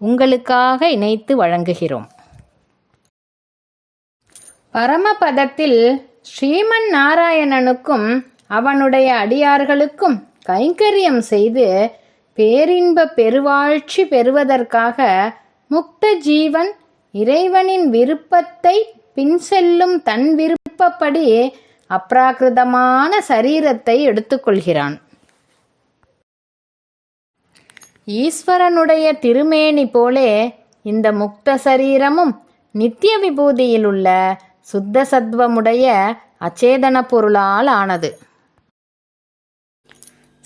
உங்களுக்காக இணைத்து வழங்குகிறோம். பரமபதத்தில் ஸ்ரீமன் நாராயணனுக்கும் அவனுடைய அடியார்களுக்கும் கைங்கரியம் செய்து பேரின்ப பெருவாழ்ச்சி பெறுவதற்காக முக்த ஜீவன் இறைவனின் விருப்பத்தை பின்செல்லும் தன் விருப்பப்படி அப்ராகிருதமான சரீரத்தை எடுத்துக்கொள்கிறான். ஈஸ்வரனுடைய திருமேனி போலே இந்த முக்த சரீரமும் நித்திய விபூதியில் உள்ள சுத்த சத்வமுடைய அச்சேதன பொருளால் ஆனது.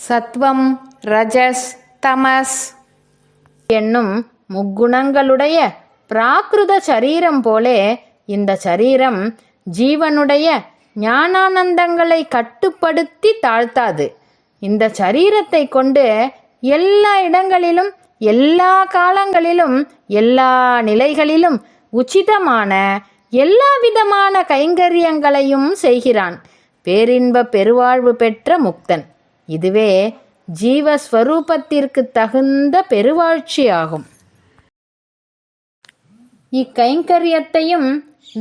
சத்வம் ரஜஸ் தமஸ் என்னும் முக்குணங்களுடைய பிராகிருத சரீரம் போலே இந்த சரீரம் ஜீவனுடைய ஞானானந்தங்களை கட்டுப்படுத்தி தாழ்த்தாது. இந்த சரீரத்தை கொண்டு எல்லா இடங்களிலும் எல்லா காலங்களிலும் எல்லா நிலைகளிலும் உச்சிதமான எல்லா விதமான கைங்கரியங்களையும் செய்கிறான். பேரின்ப பெருவாழ்வு பெற்ற முக்தன். இதுவே ஜீவஸ்வரூபத்திற்கு தகுந்த பெருவாழ்ச்சியாகும். இக்கைங்கரியத்தையும்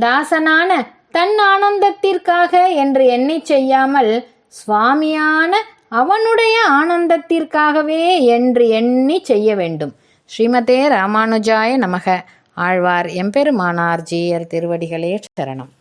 தாசனான தன் ஆனந்தத்திற்காக என்று எண்ணி செய்யாமல் சுவாமியான அவனுடைய ஆனந்தத்திற்காகவே என்று எண்ணி செய்ய வேண்டும். ஸ்ரீமதே ராமானுஜாய நமக. ஆழ்வார் எம்பெருமானார் ஜீயர் திருவடிகளே சரணம்.